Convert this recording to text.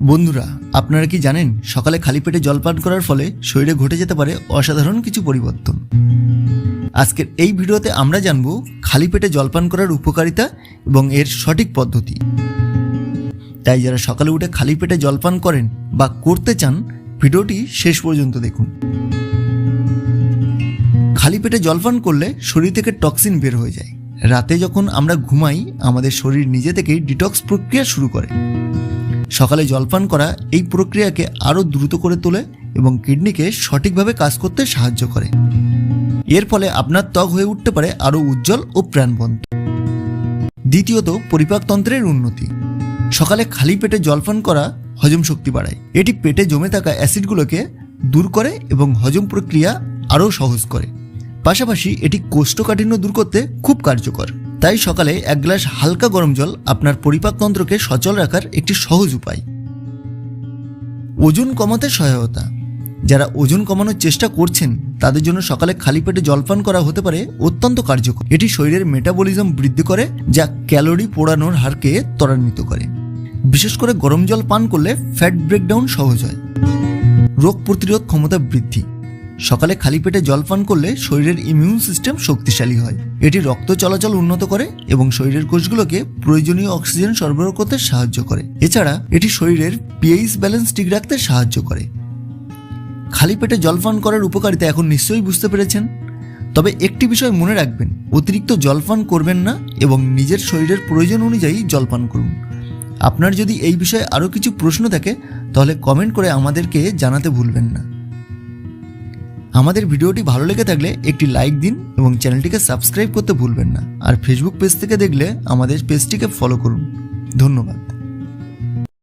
বন্ধুরা, আপনারা কি জানেন, সকালে খালি পেটে জল পান করার ফলে শরীরে ঘটে যেতে পারে অসাধারণ কিছু পরিবর্তন। আজকের এই ভিডিওতে আমরা জানব, খালি পেটে জলপান করার উপকারিতা এবং এর সঠিক পদ্ধতি। তাই যারা সকালে উঠে খালি পেটে জলপান করেন বা করতে চান, ভিডিওটি শেষ পর্যন্ত দেখুন। খালি পেটে জলপান করলে শরীর থেকে টক্সিন বের হয়ে যায়। রাতে যখন আমরা ঘুমাই, আমাদের শরীর নিজে থেকেই ডিটক্স প্রক্রিয়া শুরু করে। সকালে জলপান করা এই প্রক্রিয়াকে আরও দ্রুত করে তোলে এবং কিডনিকে সঠিকভাবে কাজ করতে সাহায্য করে। এর ফলে আপনার ত্বক হয়ে উঠতে পারে আরও উজ্জ্বল ও প্রাণবন্ত। দ্বিতীয়ত পরিপাকতন্ত্রের উন্নতি। সকালে খালি পেটে জলপান করা হজম শক্তি বাড়ায়। এটি পেটে জমে থাকা অ্যাসিডগুলোকে দূর করে এবং হজম প্রক্রিয়া আরও সহজ করে। পাশাপাশি এটি কোষ্ঠকাঠিন্য দূর করতে খুব কার্যকর। তাই সকালে এক গ্লাস হালকা গরম জল আপনার পরিপাকতন্ত্রকে সচল রাখার একটি সহজ উপায়। ওজন কমাতে সহায়তা। যারা ওজন কমানোর চেষ্টা করছেন, তাদের জন্য সকালে খালি পেটে জলপান করা হতে পারে অত্যন্ত কার্যকর। এটি শরীরের মেটাবলিজম বৃদ্ধি করে, যা ক্যালোরি পোড়ানোর হারকে ত্বরান্বিত করে। বিশেষ করে গরম জল পান করলে ফ্যাট ব্রেকডাউন সহজ হয়। রোগ প্রতিরোধ ক্ষমতা বৃদ্ধি। সকালে খালি পেটে জল পান করলে শরীরের ইমিউন সিস্টেম শক্তিশালী হয়। এটি রক্ত চলাচল উন্নত করে এবং শরীরের কোষগুলোকে প্রয়োজনীয় অক্সিজেন সরবরাহ করতে সাহায্য করে। এছাড়া এটি শরীরের পিএইচ ব্যালেন্স ঠিক রাখতে সাহায্য করে। খালি পেটে জল পান করার উপকারিতা এখন নিশ্চয়ই বুঝতে পেরেছেন? তবে একটি বিষয় মনে রাখবেন, অতিরিক্ত জলপান করবেন না এবং নিজের শরীরের প্রয়োজন অনুযায়ী জলপান করুন। আপনার যদি এই বিষয়ে আরও কিছু প্রশ্ন থাকে, তাহলে কমেন্ট করে আমাদেরকে জানাতে ভুলবেন না। আমাদের ভিডিওটি ভালো লেগে থাকলে একটি লাইক দিন এবং চ্যানেলটিকে সাবস্ক্রাইব করতে ভুলবেন না। আর ফেসবুক পেজ থেকে দেখলে আমাদের পেজটিকে ফলো করুন। ধন্যবাদ।